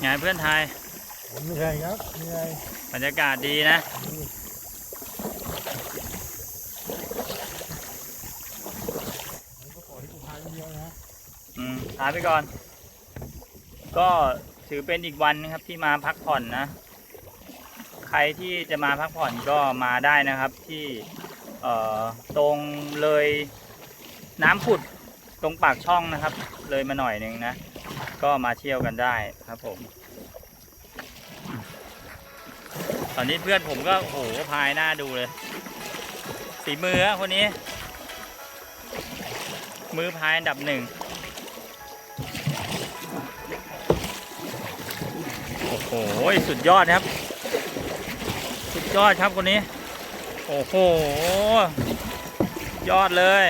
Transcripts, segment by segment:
ไงเพื่อนไทยผมเหนื่อยครับเหนื่อยบรรยากาศดีนะผมก็ขอให้กูพายเยอะๆนะอืมหาไปก่อน ก็ถือเป็นอีกวันนะครับที่มาพักผ่อนนะ ใครที่จะมาพักผ่อนก็มาได้นะครับที่เอ่อตรงเลยน้ำผุดตรงปากช่องนะครับ เลยมาหน่อยหนึ่งนะ ก็มาเที่ยวกันได้ครับผม ตอนนี้เพื่อนผมก็โอ้โหพายหน้าดูเลยสีมือคนนี้ มือพายอันดับหนึ่งโอ้โหสุดยอดครับ สุดยอดครับคนนี้ โอ้โห ยอดเลย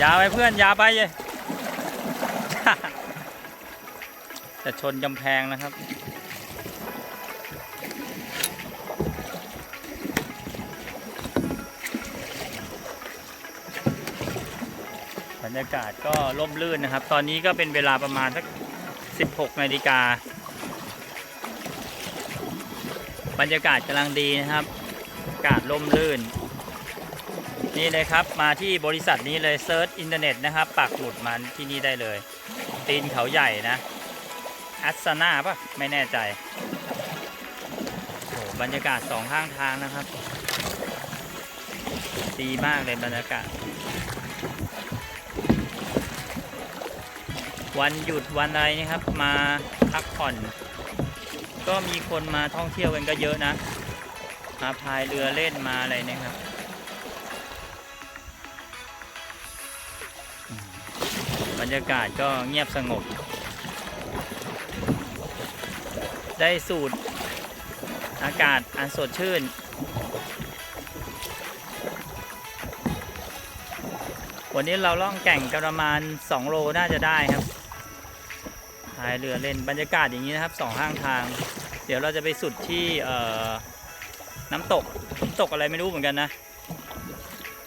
ยาไปเพื่อนยาไปเลย จะชนกำแพงนะครับ บรรยากาศก็ร่มรื่นนะครับ ตอนนี้ก็เป็นเวลาประมาณสัก 16นาฬิกา บรรยากาศกำลังดีนะครับ อากาศร่มรื่น นี่เลยครับ มาที่บริษัทนี้เลยเซิร์ชอินเทอร์เน็ตนะครับ ปักหมุดมันที่นี่ได้เลย ตีนเขาใหญ่นะ อัสนาปะไม่แน่ใจโอ้โหบรรยากาศสองข้างทางนะครับ ดีมากเลยบรรยากาศ วันหยุดวันอะไรนะครับ มาพักผ่อน ก็มีคนมาท่องเที่ยวกันก็เยอะนะ มาพายเรือเล่นมาอะไรนะครับบรรยากาศก็เงียบสงบ ได้สูดอากาศอันสดชื่น วันนี้เราล่องแก่งกันประมาณ 2 โลน่าจะได้ครับพายเรือเล่นบรรยากาศอย่างนี้นะครับสองข้างทาง เดี๋ยวเราจะไปสุดที่น้ำตกน้ำตกอะไรไม่รู้เหมือนกันนะ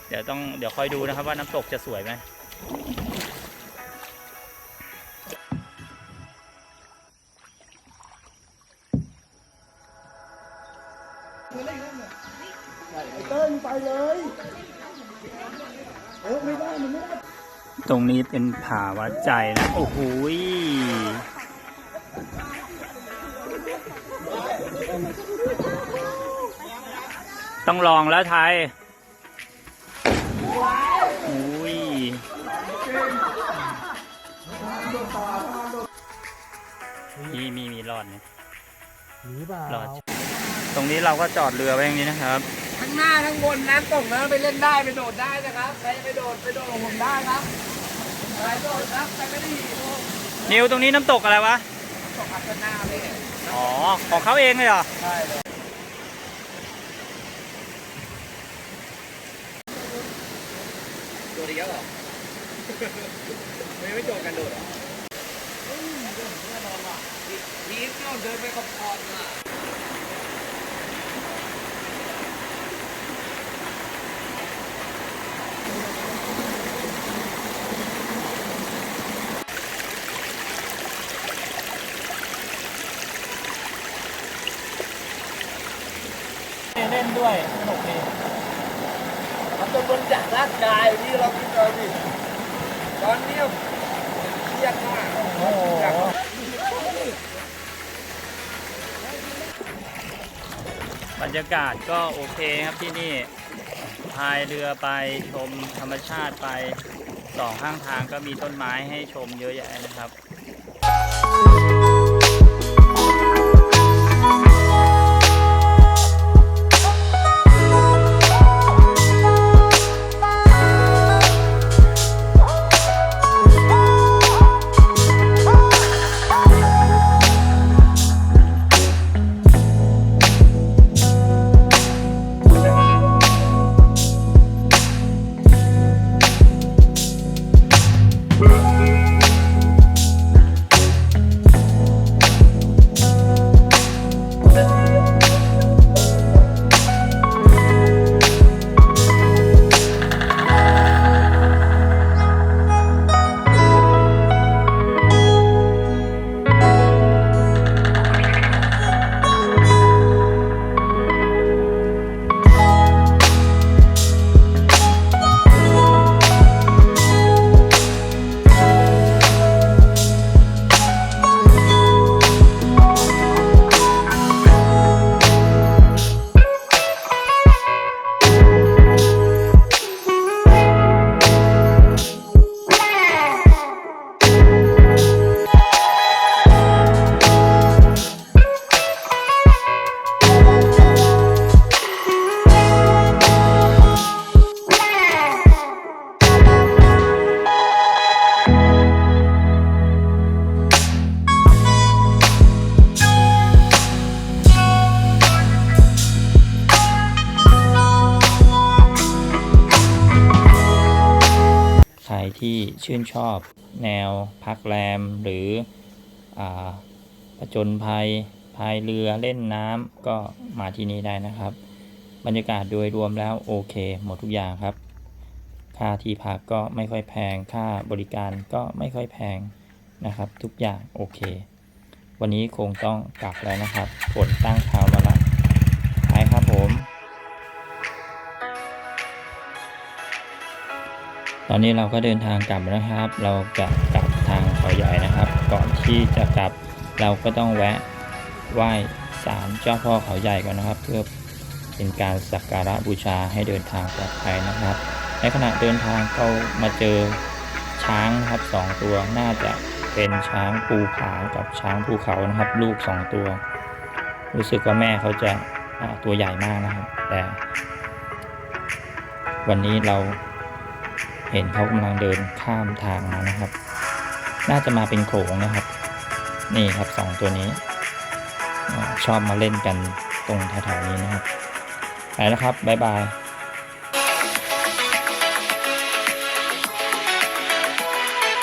เดี๋ยวต้องเดี๋ยวคอยดูนะครับว่าน้ำตกจะสวยไหม เต้นไปเลยเออไม่ได้มันไม่ได้ตรงนี้เป็นผาวัดใจนะ โอ้โหต้องลองแล้วไทยอุ้ยมีมีมีรอดเนี่ย หนีเปล่ารอดตรงนี้เราก็จอดเรือไว้อย่างนี้นะครับทั้งหน้าทั้งบนน้ำตกนะไปเล่นได้ไปโดดได้นะครับใครจะไปโดดไปโดดของผมได้ครับใครโดดครับใครไม่ได้โดดนิวตรงนี้น้ำตกอะไรวะ ตกอัศนาเลยอ๋อ ของเขาเองเลยเหรอ ใช่เลยโดดอีกแล้วเหรอ ไม่ไม่โดดกันโดดเหรอ พีทก็เดินไปขอบคอนอะเล่นด้วยสนุกดีมันต้องบนจากร่างกายนี่เราคิดเอาดิตอนนี้เครียดมากโอ้โห จาก บรรยากาศก็โอเคครับที่นี่พายเรือไปชมธรรมชาติไปสองข้างทางก็มีต้นไม้ให้ชมเยอะแยะนะครับ ใครที่ชื่นชอบแนวพักแรมหรืออาผจญภัยพายเรือเล่นน้ำก็มาที่นี่ได้นะครับ บรรยากาศโดยรวมแล้วโอเค หมดทุกอย่างครับ ค่าที่พักก็ไม่ค่อยแพง ค่าบริการก็ไม่ค่อยแพงนะครับ ทุกอย่างโอเค วันนี้คงต้องกลับแล้วนะครับฝนตั้งเท้ามาละ ตอนนี้เราก็เดินทางกลับแล้วนะครับ เราจะกลับทางเขาใหญ่นะครับ ก่อนที่จะกลับเราก็ต้องแวะไหว้ศาลเจ้าพ่อเขาใหญ่ก่อนนะครับ เพื่อเป็นการสักการะบูชาให้เดินทางปลอดภัยนะครับ ในขณะเดินทางก็มาเจอช้างครับสองตัวน่าจะเป็นช้างภูผากับช้างภูเขานะครับ ลูกสองตัว รู้สึกว่าแม่เขาจะตัวใหญ่มากนะครับ แต่ วันนี้เรา เห็นเขากำลังเดินข้ามทางมานะครับ น่าจะมาเป็นโขงนะครับ นี่ครับสองตัวนี้ ชอบมาเล่นกันตรงแถวๆนี้นะครับ ไปแล้วครับ บ๊ายบาย